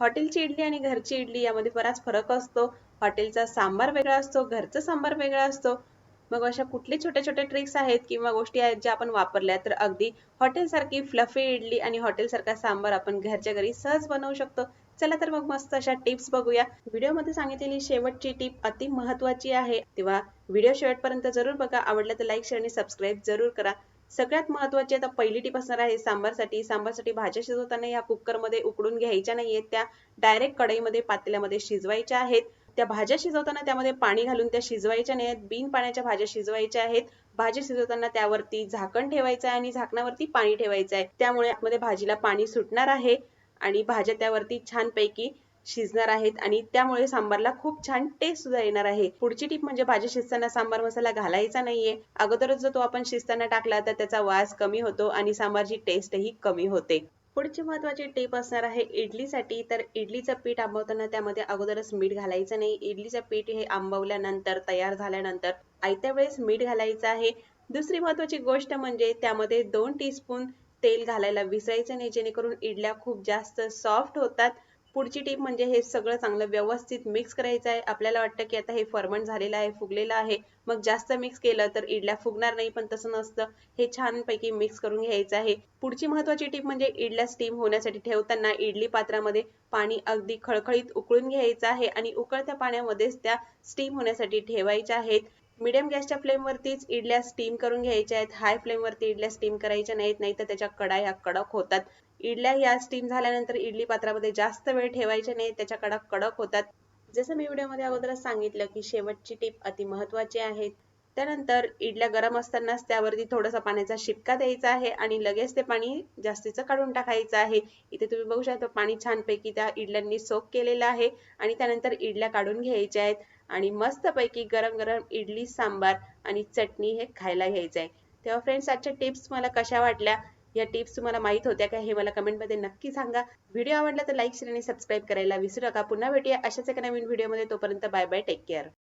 हॉटेलची इडली आणि घरची इडली यामध्ये बराच फरक असतो. हॉटेलचा सांबार वेगळा असतो घरचा सांबार वेगळा असतो. मग अशा कुठले छोटे छोटे ट्रिक्स आहेत किंवा गोष्टी आहेत ज्या आपण वापरल्या तर अगदी हॉटेलसारखी फ्लफी इडली आणि हॉटेलसारखा सांबार आपण घरच्या घरी सहज बनवू शकतो. चला तर मग मस्त अशा टिप्स बघूया. व्हिडिओमध्ये सांगितलेली शेवटची टिप अति महत्वाची आहे. तेव्हा व्हिडिओ शेवटपर्यंत जरूर बघा. आवडलं तर लाईक शेअर आणि सबस्क्राईब जरूर करा. सगळ्यात महत्वाची आता पहिली टीप असणार आहे सांबारसाठी. सांबारसाठी भाज्या शिजवताना या कुकरमध्ये उकडून घ्यायच्या नाहीयेत. त्या डायरेक्ट कढईमध्ये पातेल्यामध्ये शिजवायच्या आहेत. त्या भाज्या शिजवताना त्यामध्ये पाणी घालून त्या शिजवायच्या नाहीत बिन पाण्याच्या भाज्या शिजवायच्या आहेत. भाजी शिजवताना त्यावरती झाकण ठेवायचं आहे आणि झाकणावरती पाणी ठेवायचं आहे. त्यामुळे आतमध्ये भाजीला पाणी सुटणार आहे आणि भाज्या त्यावरती छानपैकी शिजणार आहेत आणि त्यामुळे सांबारला खूप छान टेस्ट सुद्धा येणार आहे. पुढची टीप म्हणजे भाजी शिजताना सांबार मसाला घालायचा नाहीये. अगोदरच जर तो आपण शिजताना टाकला तर त्याचा वास कमी होतो आणि सांबारची टेस्टही कमी होते. पुढची महत्वाची टीप असणार आहे इडलीसाठी. तर इडलीचं पीठ आंबवताना त्यामध्ये अगोदरच मीठ घालायचं नाही. इडलीचं पीठ हे आंबवल्यानंतर तयार झाल्यानंतर आयत्या वेळेस मीठ घालायचं आहे. दुसरी महत्वाची गोष्ट म्हणजे त्यामध्ये दोन टीस्पून तेल घालायला विसरायचं नाही. जेणेकरून इडल्या खूप जास्त सॉफ्ट होतात. पुढची टीप म्हणजे हे सगळं चांगलं व्यवस्थित मिक्स करायचं आहे. आपल्याला वाटतं की आता हे फर्मंट झालेलं आहे फुगलेलं आहे. मग जास्त मिक्स केलं तर इडल्या फुगणार नाही पण तसं नसतं. हे छानपैकी मिक्स करून घ्यायचं आहे. पुढची महत्वाची टीप म्हणजे इडल्या स्टीम होण्यासाठी ठेवताना इडली पात्रामध्ये पाणी अगदी खळखळीत उकळून घ्यायचं आहे आणि उकळत्या पाण्यामध्येच त्या स्टीम होण्यासाठी ठेवायच्या आहेत. मिडियम गॅसच्या फ्लेमवरतीच इडल्या स्टीम करून घ्यायच्या आहेत. हाय फ्लेमवरती इडल्या स्टीम करायच्या नाहीत नाही तर त्याच्या कडा ह्या कडक होतात. इडल्या ह्या स्टीम झाल्यानंतर इडली पात्रामध्ये जास्त वेळ ठेवायचे नाही त्याच्या कडक कडक होतात. जसं मी व्हिडिओमध्ये अगोदरच सांगितलं की शेवटची टीप अति महत्वाची आहे. त्यानंतर इडल्या गरम असतानाच त्यावरती थोडासा पाण्याचा शिपका द्यायचा आहे आणि लगेच ते पाणी जास्तीचं काढून टाकायचं आहे. इथे तुम्ही बघू शकता पाणी छानपैकी त्या इडल्यांनी सोक केलेलं आहे आणि त्यानंतर इडल्या काढून घ्यायच्या आहेत आणि मस्तपैकी गरम गरम इडली सांबार आणि चटणी हे खायला घ्यायचं आहे. तेव्हा फ्रेंड्स आजच्या टिप्स मला कशा वाटल्या? या टिप्स तुम्हाला माहीत होत्या का हे मला कमेंटमध्ये नक्की सांगा. व्हिडिओ आवडला तर लाईक शेअर आणि सबस्क्राईब करायला विसरू नका. पुन्हा भेटूया अशाच एका नवीन व्हिडिओमध्ये तोपर्यंत बाय बाय टेक केअर